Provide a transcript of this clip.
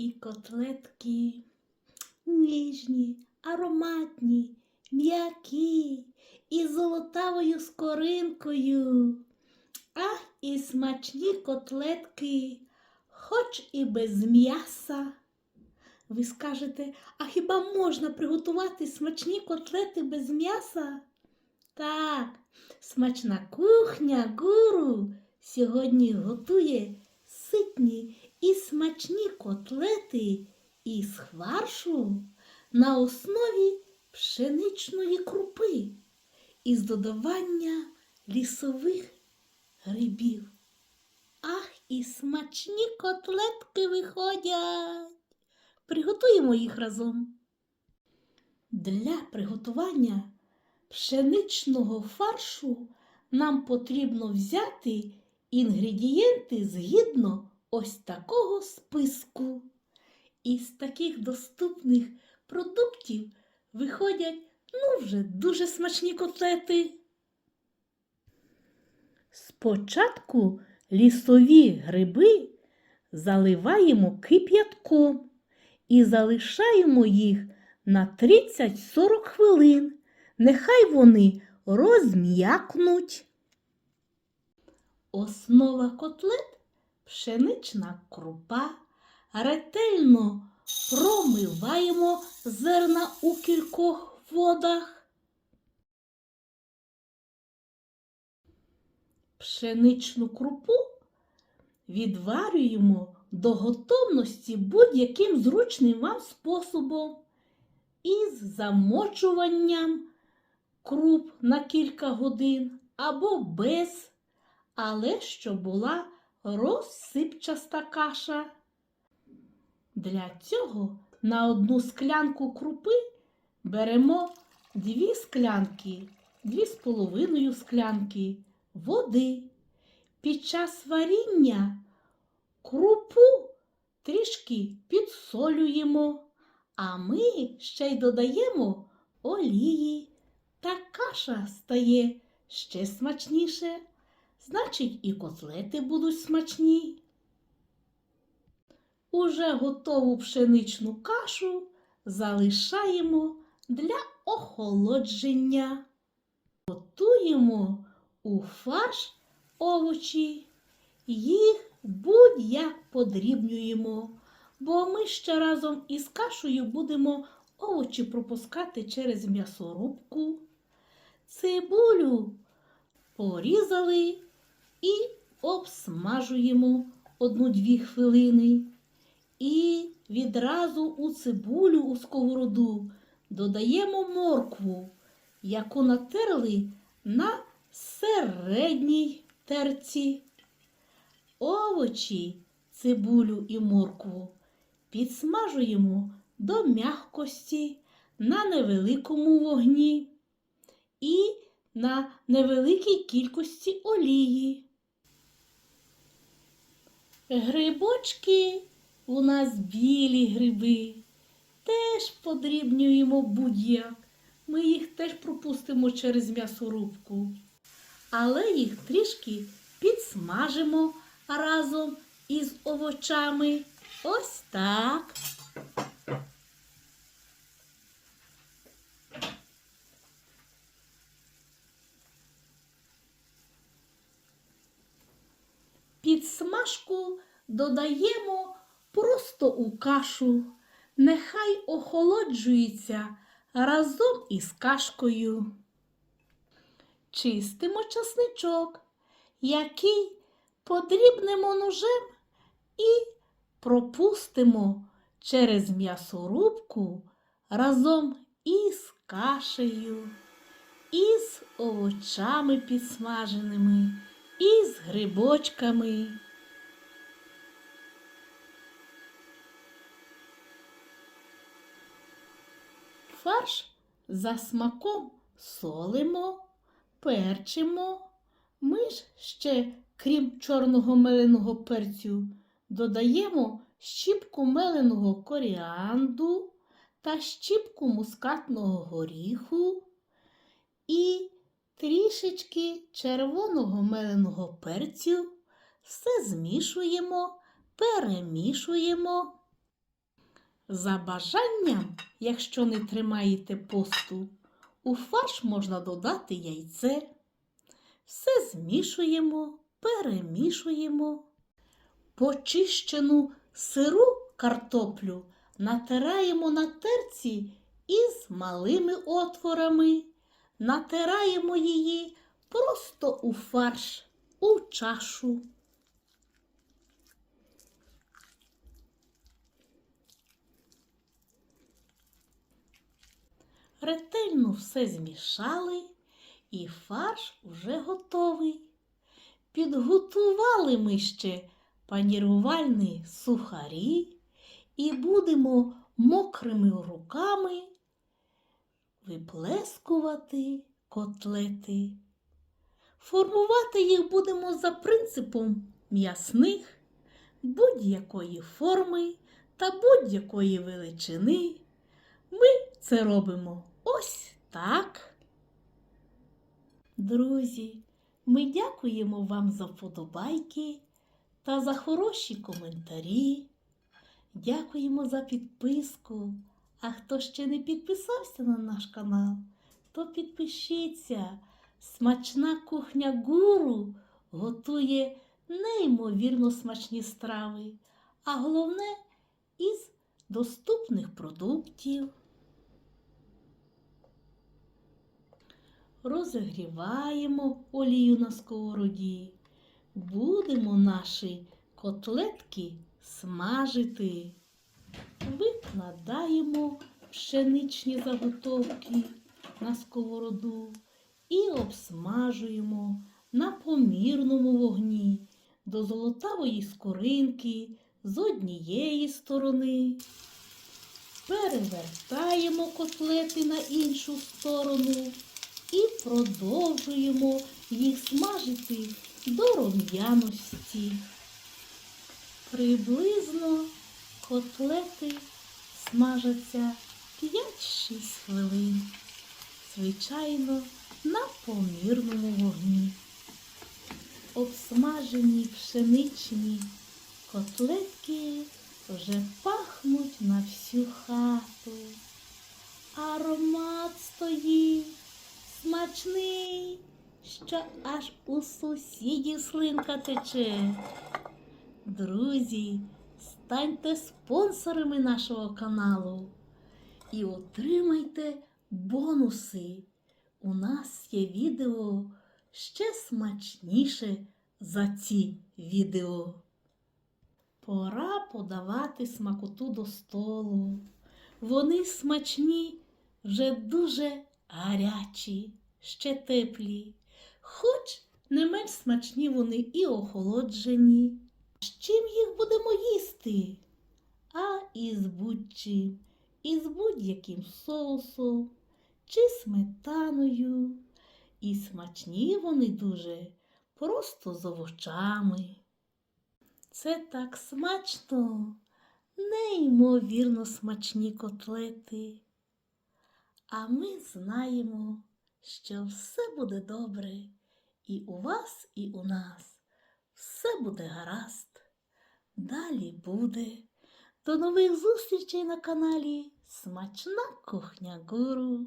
і котлетки ніжні, ароматні, м'які і золотавою скоринкою. Ах, і смачні котлетки, хоч і без м'яса. Ви скажете, а хіба можна приготувати смачні котлети без м'яса? Так, смачна кухня гуру сьогодні готує ситні і смачні котлети із фаршу на основі пшеничної крупи із додавання лісових грибів. Ах, і смачні котлетки виходять. Приготуємо їх разом. Для приготування пшеничного фаршу нам потрібно взяти інгредієнти згідно ось такого списку. Із таких доступних продуктів виходять ну вже дуже смачні котлети. Спочатку лісові гриби заливаємо кип'ятком і залишаємо їх на 30-40 хвилин. Нехай вони розм'якнуть. Основа котлет пшенична крупа. Ретельно промиваємо зерна у кількох водах. Пшеничну крупу відварюємо до готовності будь-яким зручним вам способом із замочуванням круп на кілька годин або без, але щоб була розсипчаста каша. Для цього на одну склянку крупи беремо дві склянки, дві з половиною склянки води. Під час варіння крупу трішки підсолюємо, а ми ще й додаємо олії. Та каша стає ще смачніше, значить і котлети будуть смачні. Уже готову пшеничну кашу залишаємо для охолодження. Готуємо у фарш овочі, їх будь-як подрібнюємо, бо ми ще разом із кашею будемо овочі пропускати через м'ясорубку. Цибулю порізали і обсмажуємо одну-дві хвилини. І відразу у цибулю у сковороду додаємо моркву, яку натерли на середній терці. Овочі, цибулю і моркву підсмажуємо до м'якості на невеликому вогні і на невеликій кількості олії. Грибочки у нас білі гриби. Теж подрібнюємо будь-як. Ми їх теж пропустимо через м'ясорубку. Але їх трішки підсмажимо разом із овочами. Ось так. Підсмажку додаємо просто у кашу. Нехай охолоджується разом із кашкою. Чистимо часничок, який подрібнемо ножем і пропустимо через м'ясорубку разом із кашею, із овочами підсмаженими, із грибочками. Фарш за смаком солимо, перчимо. Ми ж ще, крім чорного меленого перцю, додаємо щіпку меленого коріанду та щіпку мускатного горіху і трішечки червоного меленого перцю. Все змішуємо, перемішуємо. За бажанням, якщо не тримаєте посту, у фарш можна додати яйце. Все змішуємо, перемішуємо. Почищену сиру картоплю натираємо на терці із малими отворами. Натираємо її просто у фарш, у чашу. Ретельно все змішали, і фарш вже готовий. Підготували ми ще панірувальні сухарі і будемо мокрими руками виплескувати котлети. Формувати їх будемо за принципом м'ясних, будь-якої форми та будь-якої величини. Ми це робимо ось так. Друзі, ми дякуємо вам за вподобайки та за хороші коментарі. Дякуємо за підписку. А хто ще не підписався на наш канал, то підпишіться. Смачна кухня гуру готує неймовірно смачні страви, а головне із доступних продуктів. Розігріваємо олію на сковороді. Будемо наші котлетки смажити. Викладаємо пшеничні заготовки на сковороду і обсмажуємо на помірному вогні до золотавої скоринки з однієї сторони. Перевертаємо котлети на іншу сторону продовжуємо їх смажити до рум'яності. Приблизно котлети смажаться 5-6 хвилин, звичайно, на помірному вогні. Обсмажені пшеничні котлетки вже пахнуть на всю хату. Аромат стоїть смачний, що аж у сусідів слинка тече. Друзі, станьте спонсорами нашого каналу і отримайте бонуси. У нас є відео ще смачніше за ці відео. Пора подавати смакоту до столу. Вони смачні, вже дуже гарячі, ще теплі, хоч не менш смачні вони і охолоджені. З чим їх будемо їсти? А із будь-чим, із будь-яким соусом чи сметаною. І смачні вони дуже просто з овочами. Це так смачно, неймовірно смачні котлети. А ми знаємо, що все буде добре і у вас, і у нас. Все буде гаразд. Далі буде. До нових зустрічей на каналі Смачна кухня Гуру.